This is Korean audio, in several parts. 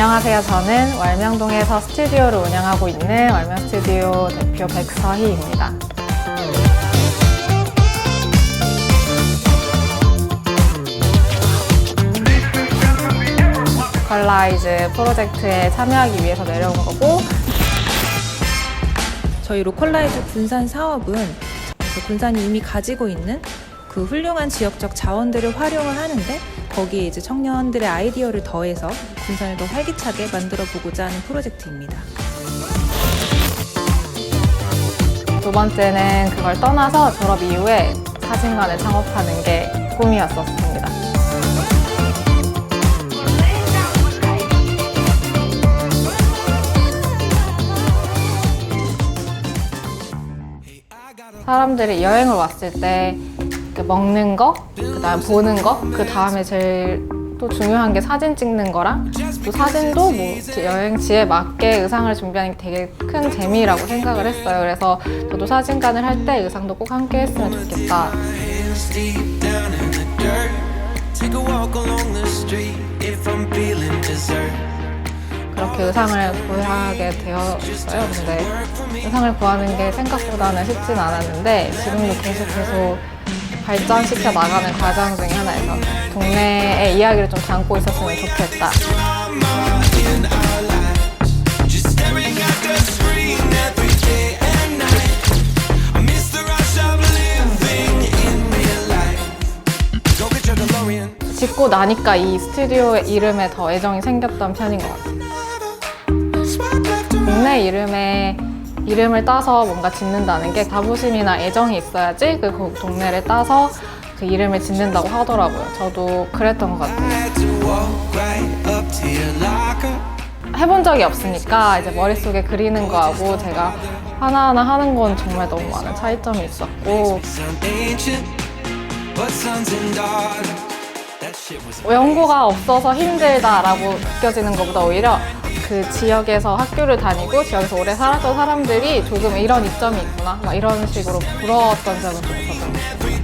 안녕하세요. 저는 월명동에서 스튜디오를 운영하고 있는 월명 스튜디오 대표 백서희입니다. 컬라이즈 프로젝트에 참여하기 위해서 내려온 거고 저희 로컬라이즈 군산 사업은 군산이 이미 가지고 있는 그 훌륭한 지역적 자원들을 활용을 하는데 거기에 이제 청년들의 아이디어를 더해서 군산을 더 활기차게 만들어 보고자 하는 프로젝트입니다. 두 번째는 그걸 떠나서 졸업 이후에 사진관을 창업하는 게 꿈이었었습니다. 사람들이 여행을 왔을 때 먹는 거, 그 다음 보는 거, 그 다음에 제일 또 중요한 게 사진 찍는 거랑 또 사진도 뭐 여행지에 맞게 의상을 준비하는 게 되게 큰 재미라고 생각을 했어요. 그래서 저도 사진관을 할 때 의상도 꼭 함께 했으면 좋겠다. 그렇게 의상을 구하게 되었어요. 근데 의상을 구하는 게 생각보다는 쉽진 않았는데 지금도 계속 계속 발전시켜 나가는 과정 중에 하나여서 동네의 이야기를 좀 담고 있었으면 좋겠다. 짓고 나니까 이 스튜디오의 이름에 더 애정이 생겼던 편인 것 같아요. 동네 이름에 이름을 따서 뭔가 짓는다는 게 자부심이나 애정이 있어야지 그 고- 동네를 따서 그 이름을 짓는다고 하더라고요. 저도 그랬던 것 같아요. 해본 적이 없으니까 이제 머릿속에 그리는 거하고 제가 하나하나 하는 건 정말 너무 많은 차이점이 있었고 연고가 없어서 힘들다라고 느껴지는 것보다 오히려 그 지역에서 학교를 다니고 지역에서 오래 살았던 사람들이 조금 이런 이점이 있구나 막 이런 식으로 부러웠던 점은 좀 있었던 것 같아요.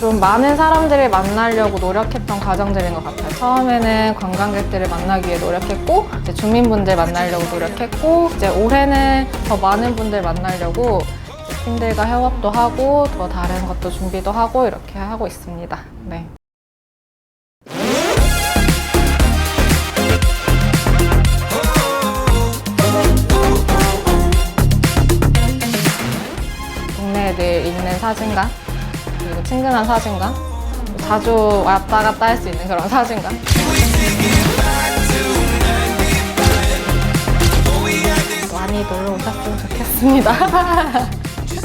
좀 많은 사람들을 만나려고 노력했던 과정들인 것 같아요. 처음에는 관광객들을 만나기 위해 노력했고, 이제 주민분들 만나려고 노력했고, 이제 올해는 더 많은 분들 만나려고 팀들과 협업도 하고, 더 다른 것도 준비도 하고, 이렇게 하고 있습니다. 네. 동네에 늘 있는 사진관, 그리고 친근한 사진관, 자주 왔다 갔다 할 수 있는 그런 사진관. 많이 놀러 오셨으면 좋겠습니다.